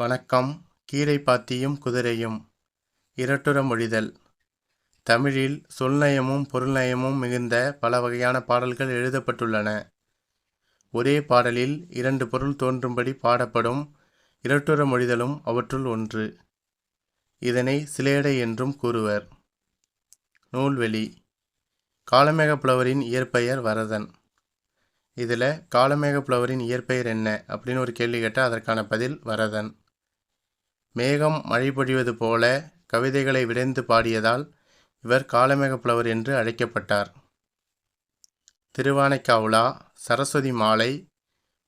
வணக்கம். கீரை பாத்தியும் குதிரையும். இரட்டுற மொழிதல். தமிழில் சொல்நயமும் பொருள்நயமும் மிகுந்த பல வகையான பாடல்கள் எழுதப்பட்டுள்ளன. ஒரே பாடலில் இரண்டு பொருள் தோன்றும்படி பாடப்படும் இரட்டுற மொழிதலும் அவற்றுள் ஒன்று. இதனை சிலேடை என்றும் கூறுவர். நூல்வெளி. காலமேக புலவரின் இயற்பெயர் வரதன். இதில் காலமேக புலவரின் இயற்பெயர் என்ன? அப்படின்னு ஒரு கேள்வி கேட்டால் அதற்கான பதில் வரதன். மேகம் மழை பொழிவது போல கவிதைகளை விடைந்து பாடியதால் இவர் காலமேக புலவர் என்று அழைக்கப்பட்டார். திருவானைக்காவுலா சரஸ்வதி மாலை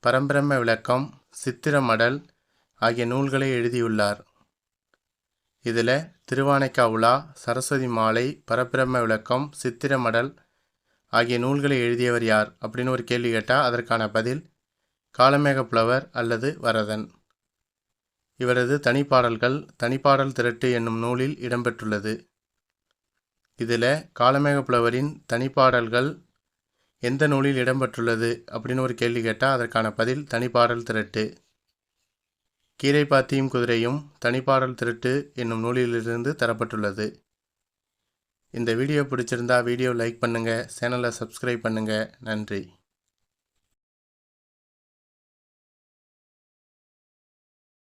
பரம்பிரம்ம விளக்கம் சித்திரமடல் ஆகிய நூல்களை எழுதியுள்ளார். இதில் திருவானைக்காவுலா சரஸ்வதி மாலை பரபிரம்ம விளக்கம் சித்திரமடல் ஆகிய நூல்களை எழுதியவர் யார் அப்படின்னு ஒரு கேள்வி கேட்டால் அதற்கான பதில் காலமேக புலவர் அல்லது வரதன். இவரது தனிப்பாடல்கள் தனிப்பாடல் திரட்டு என்னும் நூலில் இடம்பெற்றுள்ளது. இதில் காலமேகப்புலவரின் தனிப்பாடல்கள் எந்த நூலில் இடம்பெற்றுள்ளது அப்படின்னு ஒரு கேள்வி கேட்டால் அதற்கான பதில் தனிப்பாடல் திரட்டு. கீரை பாத்தியும் குதிரையும் தனிப்பாடல் திரட்டு என்னும் நூலிலிருந்து தரப்பட்டுள்ளது. இந்த வீடியோ பிடிச்சிருந்தா வீடியோ லைக் பண்ணுங்கள் சேனலை சப்ஸ்கிரைப் பண்ணுங்கள் நன்றி.